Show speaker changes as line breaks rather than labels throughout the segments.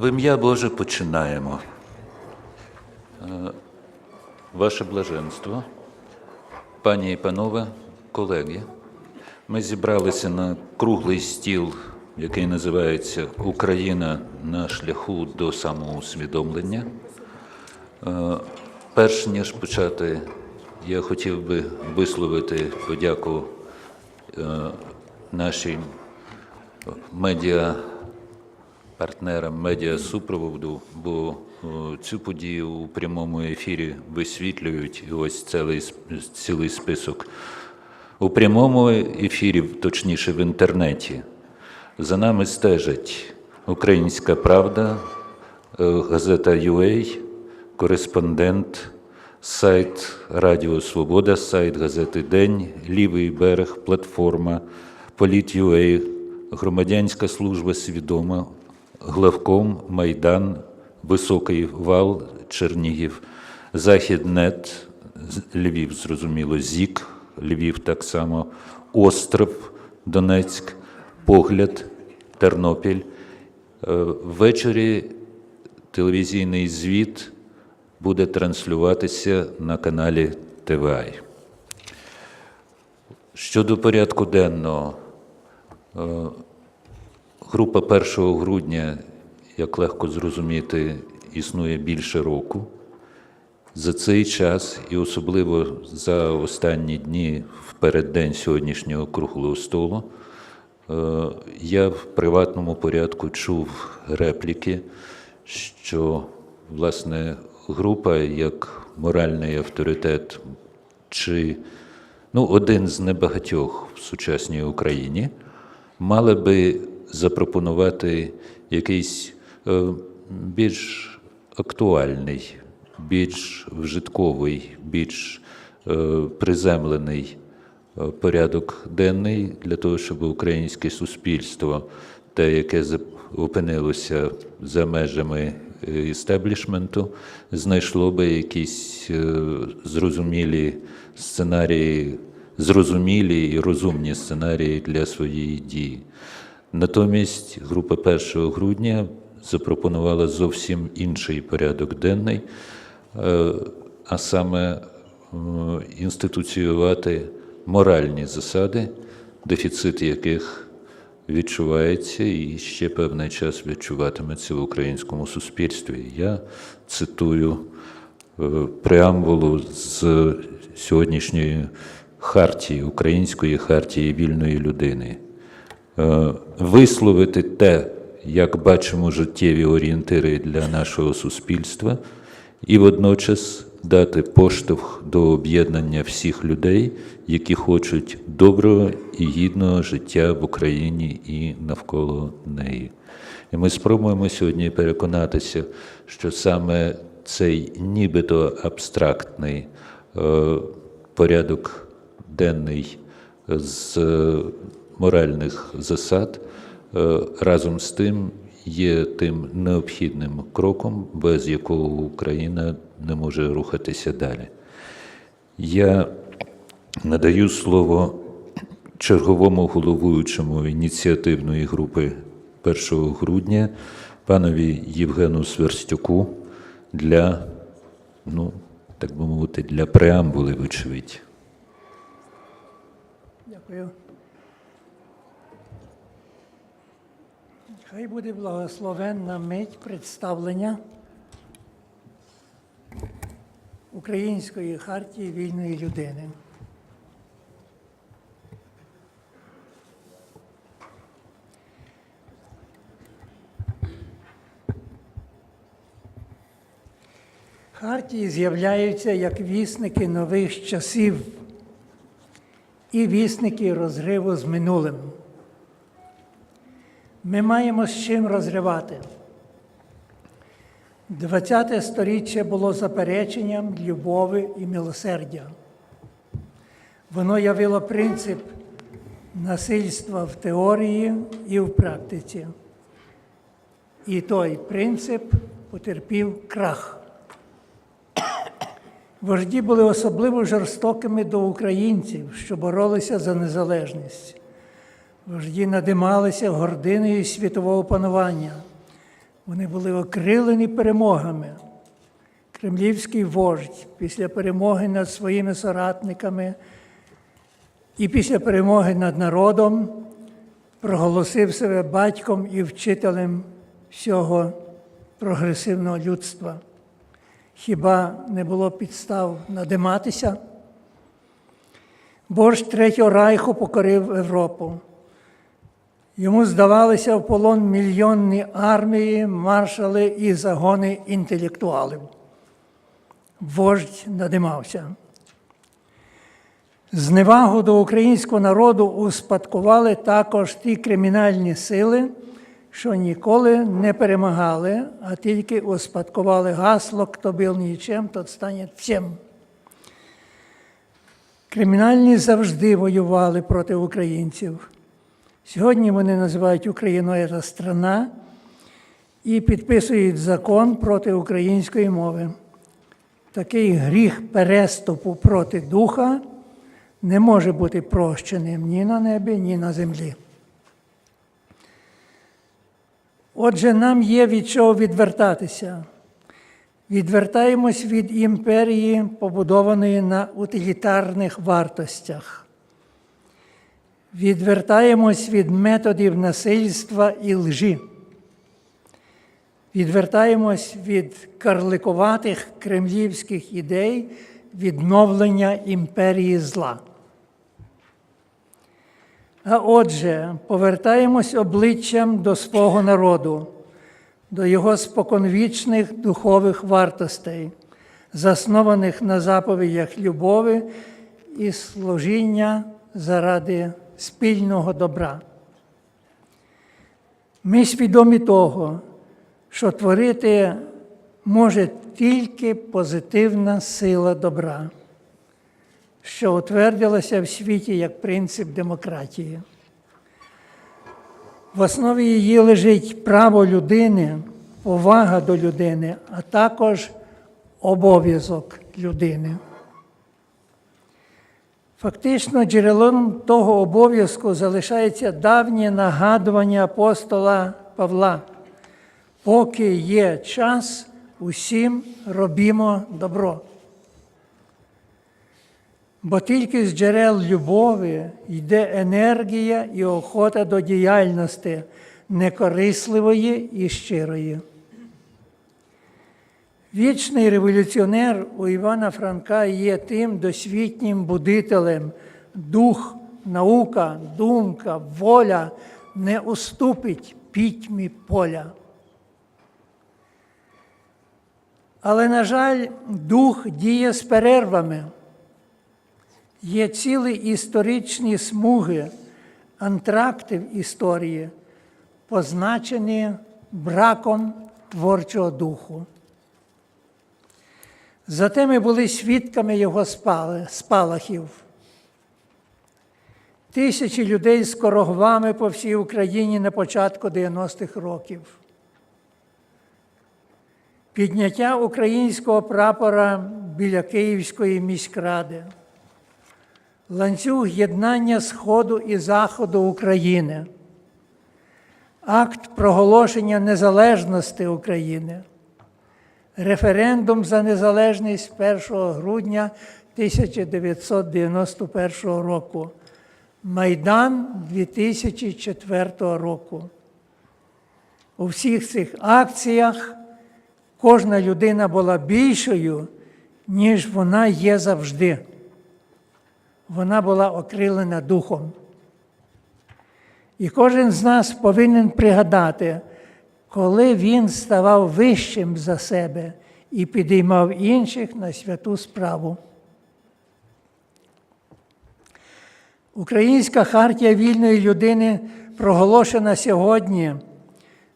В ім'я Боже починаємо. Е, Ваше блаженство, пані і панове, колеги, ми зібралися на круглий стіл, який називається Україна на шляху до самоусвідомлення. Е, Перш ніж почати, я хотів би висловити подяку е, нашій медіа партнерам медіа супроводу, бо цю подію у прямому ефірі висвітлюють і ось цілий, цілий список. У прямому ефірі, точніше в інтернеті, за нами стежать Українська Правда, е, газета UA, кореспондент, сайт Радіо Свобода, сайт газети День, Лівий берег, платформа, Політ.UA, Громадянська служба свідома, Главком, Майдан, Високий вал, Чернігів, Західнет, Львів, зрозуміло, ЗІК, Львів так само, Остров, Донецьк, Погляд, Тернопіль. Е, Ввечері телевізійний звіт буде транслюватися на каналі ТВАЙ. Щодо порядку денного, е, група 1 грудня, як легко зрозуміти, існує більше року. За цей час, і особливо за останні дні в переддень сьогоднішнього круглого столу, е, я в приватному порядку чув репліки, що власне група як моральний авторитет чи ну, один з небагатьох в сучасній Україні мали би запропонувати якийсь е, більш актуальний, більш вжитковий, більш е, приземлений е, порядок денний для того, щоб українське суспільство, те, яке опинилося за межами істеблішменту, знайшло би якісь зрозумілі сценарії, зрозумілі і розумні сценарії для своєї дії. Натомість група 1 грудня запропонувала зовсім інший порядок денний, е, а саме інституціювати моральні засади, дефіцит яких відчувається і ще певний час відчуватиметься в українському суспільстві. Я цитую е, преамбулу з сьогоднішньої хартії, української хартії вільної людини. Е, Висловити те, як бачимо життєві орієнтири для нашого суспільства, і водночас дати поштовх до об'єднання всіх людей, які хочуть доброго і гідного життя в Україні і навколо неї. І ми спробуємо сьогодні переконатися, що саме цей нібито абстрактний е, порядок денний з моральних засад е, разом з тим є тим необхідним кроком, без якого Україна не може рухатися далі. Я надаю слово черговому головуючому ініціативної групи 1 грудня панові Євгену Сверстюку для, ну, так би мовити, для преамбули, вочевидь.
Дякую. Хай буде благословенна мить представлення Української хартії вільної людини. Хартії з'являються як вісники нових часів і вісники розриву з минулим. Ми маємо з чим розривати. ХХ сторіччя було запереченням любові і милосердя. Воно явило принцип насильства в теорії і в практиці. І той принцип потерпів крах. Вожді були особливо жорстокими до українців, що боролися за незалежність. Вожді надималися гординою світового панування, Вони були окрилені перемогами. Кремлівський вождь після перемоги над своїми соратниками і після перемоги над народом проголосив себе батьком і вчителем всього прогресивного людства. Хіба не було підстав надиматися? Вождь Третього Райху покорив Європу. Йому здавалися в полон мільйонні армії, маршали і загони інтелектуалів. Вождь надимався. Зневагу до українського народу успадкували також ті кримінальні сили, що ніколи не перемагали, а тільки успадкували гасло «Хто був нічим, тот стане всім». Кримінальні завжди воювали проти українців. Сьогодні вони називають Україною «Це страна і підписують закон проти української мови. Такий гріх переступу проти духа не може бути прощеним ні на небі, ні на землі. Отже, нам є від чого відвертатися. Відвертаємось від імперії, побудованої на утилітарних вартостях. Відвертаємось від методів насильства і лжи. Відвертаємось від карликуватих кремлівських ідей відновлення імперії зла. А отже, повертаємось обличчям до свого народу, до його споконвічних духових вартостей, заснованих на заповідях любові і служіння заради спільного добра. Ми свідомі того, що творити може тільки позитивна сила добра, що утвердилася в світі як принцип демократії. В основі її лежить право людини, повага до людини, а також обов'язок людини. Фактично, джерелом того обов'язку залишається давнє нагадування апостола Павла. Поки є час, усім робімо добро. Бо тільки з джерел любові йде енергія і охота до діяльності некорисливої і щирої. Вічний революціонер у Івана Франка є тим досвітнім будителем. Дух, наука, думка, воля не уступить пітьмі поля. Але, на жаль, дух діє з перервами. Є цілі історичні смуги, антракти в історії, позначені браком творчого духу. Зате ми були свідками його спалахів. Тисячі людей з корогвами по всій Україні на початку 90-х років. Підняття українського прапора біля Київської міськради, ланцюг єднання Сходу і Заходу України, акт проголошення незалежності України, референдум за незалежність 1 грудня 1991 року, Майдан 2004 року. У всіх цих акціях кожна людина була більшою, ніж вона є завжди. Вона була окрилена духом. І кожен з нас повинен пригадати, коли він ставав вищим за себе і підіймав інших на святу справу. Українська хартія вільної людини, проголошена сьогодні,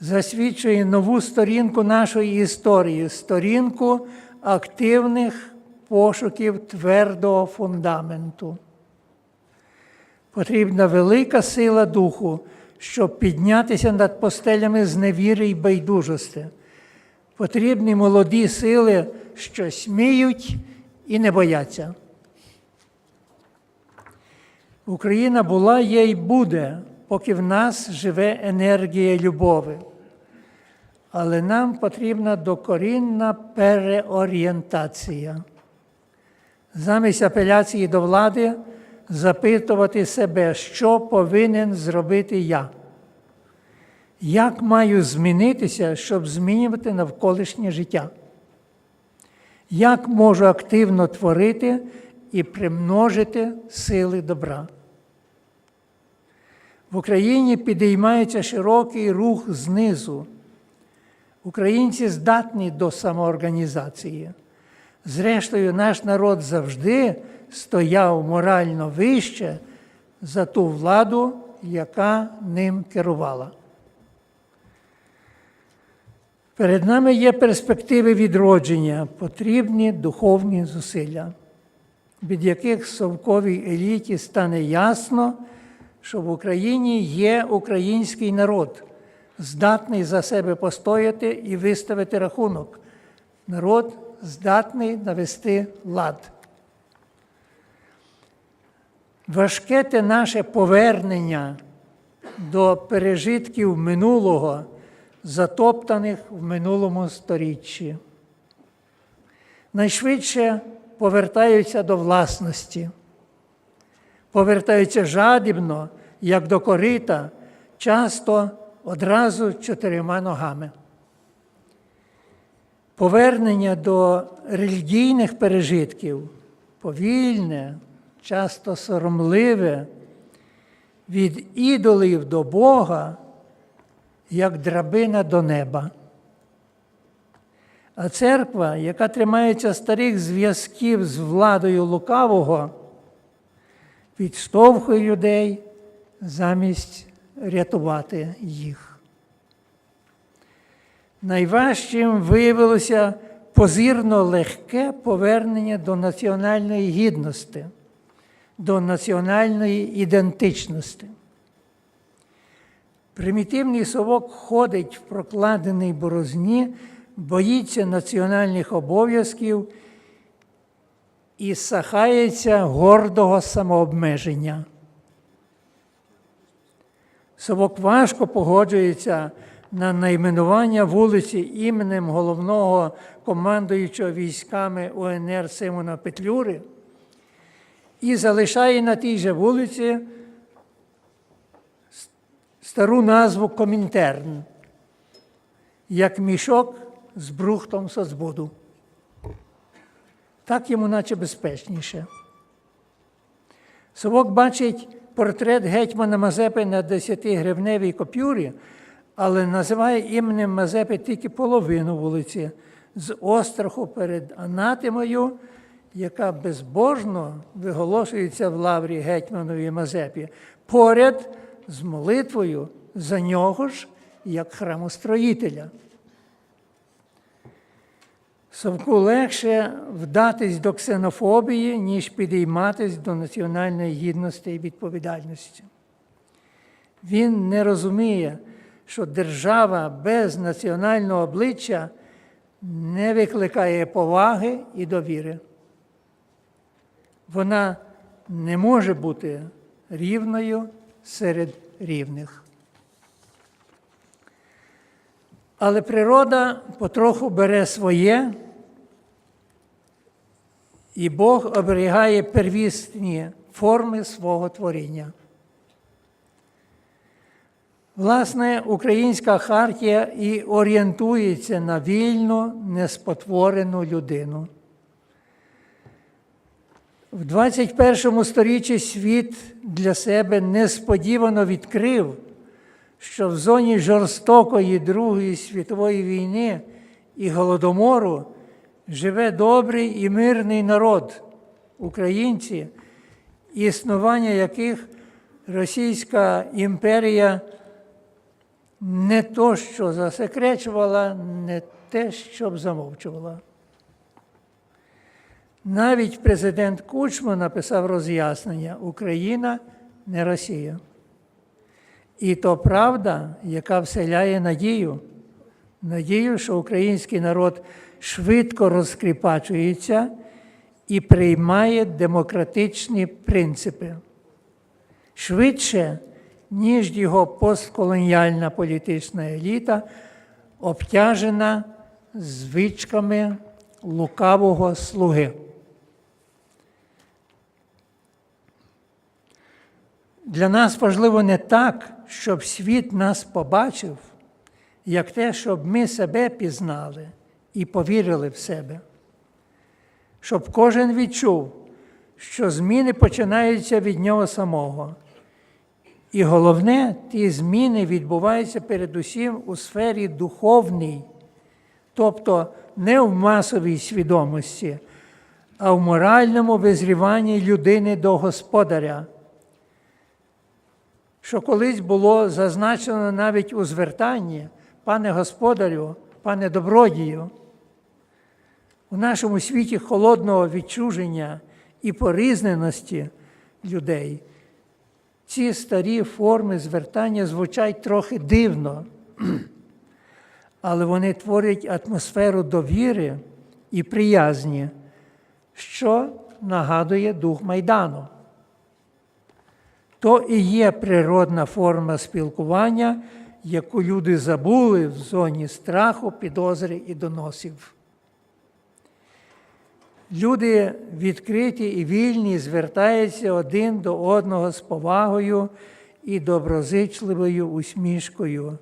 засвідчує нову сторінку нашої історії, сторінку активних пошуків твердого фундаменту. Потрібна велика сила духу, щоб піднятися над постелями зневіри й байдужості. Потрібні молоді сили, що сміють і не бояться. Україна була, є і буде, поки в нас живе енергія любові. але нам потрібна докорінна переорієнтація. Замість апеляції до влади запитувати себе, що повинен зробити я. Як маю змінитися, щоб змінювати навколишнє життя? Як можу активно творити і примножити сили добра? В Україні підіймається широкий рух знизу. Українці здатні до самоорганізації. Зрештою, наш народ завжди стояв морально вище за ту владу, яка ним керувала. Перед нами є перспективи відродження, потрібні духовні зусилля, від яких совковій еліті стане ясно, що в Україні є український народ, здатний за себе постояти і виставити рахунок. Народ здатний навести лад. Важке те наше повернення до пережитків минулого, затоптаних в минулому сторіччі. Найшвидше повертаються до власності, повертаються жадібно, як до корита, часто одразу чотирма ногами. Повернення до релігійних пережитків повільне, часто соромливе, від ідолів до Бога, як драбина до неба. А церква, яка тримається старих зв'язків з владою лукавого, відштовхує людей замість рятувати їх. Найважчим виявилося позирно легке повернення до національної гідності, до національної ідентичності. Примітивний совок ходить в прокладеній борозні, боїться національних обов'язків і сахається гордого самообмеження. Совок важко погоджується на найменування вулиці іменем головного командуючого військами УНР Симона Петлюри і залишає на тій же вулиці стару назву Комінтерн, як мішок з брухтом соцбуду. Так йому наче безпечніше. Совок бачить портрет гетьмана Мазепи на 10-гривневій копюрі, але називає іменем Мазепи тільки половину вулиці з остраху перед анатемою, яка безбожно виголошується в лаврі гетьманові Мазепі, поряд з молитвою за нього ж як храмостроїтеля. Совку легше вдатись до ксенофобії, ніж підійматись до національної гідності і відповідальності. Він не розуміє, що держава без національного обличчя не викликає поваги і довіри. Вона не може бути рівною серед рівних. Але природа потроху бере своє, і Бог оберігає первісні форми свого творіння. Власне, українська хартія і орієнтується на вільну, неспотворену людину. В 21 сторіччі світ для себе несподівано відкрив, що в зоні жорстокої Другої світової війни і голодомору живе добрий і мирний народ, українці, існування яких Російська імперія не то, що засекречувала, не те, що замовчувала. Навіть президент Кучма написав роз'яснення: Україна не Росія. І то правда, яка вселяє надію, надію, що український народ швидко розкріпачується і приймає демократичні принципи. Швидше, ніж його постколоніальна політична еліта обтяжена звичками лукавого слуги. Для нас важливо не так, щоб світ нас побачив, як те, щоб ми себе пізнали і повірили в себе. Щоб кожен відчув, що зміни починаються від нього самого. І головне, ті зміни відбуваються передусім у сфері духовній, тобто не в масовій свідомості, а в моральному визріванні людини до Господаря що колись було зазначено навіть у звертанні, пане господарю, пане добродію, у нашому світі холодного відчуження і порізненості людей. Ці старі форми звертання звучать трохи дивно, але вони творять атмосферу довіри і приязні, що нагадує дух Майдану. То і є природна форма спілкування, яку люди забули в зоні страху, підозри і доносів. Люди відкриті і вільні звертаються один до одного з повагою і доброзичливою усмішкою,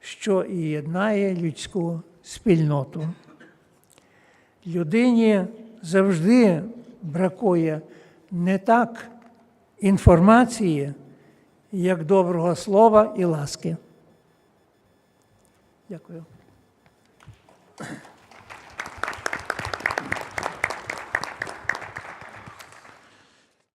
що і єднає людську спільноту. Людині завжди бракує не так інформації, як доброго слова і ласки. Дякую.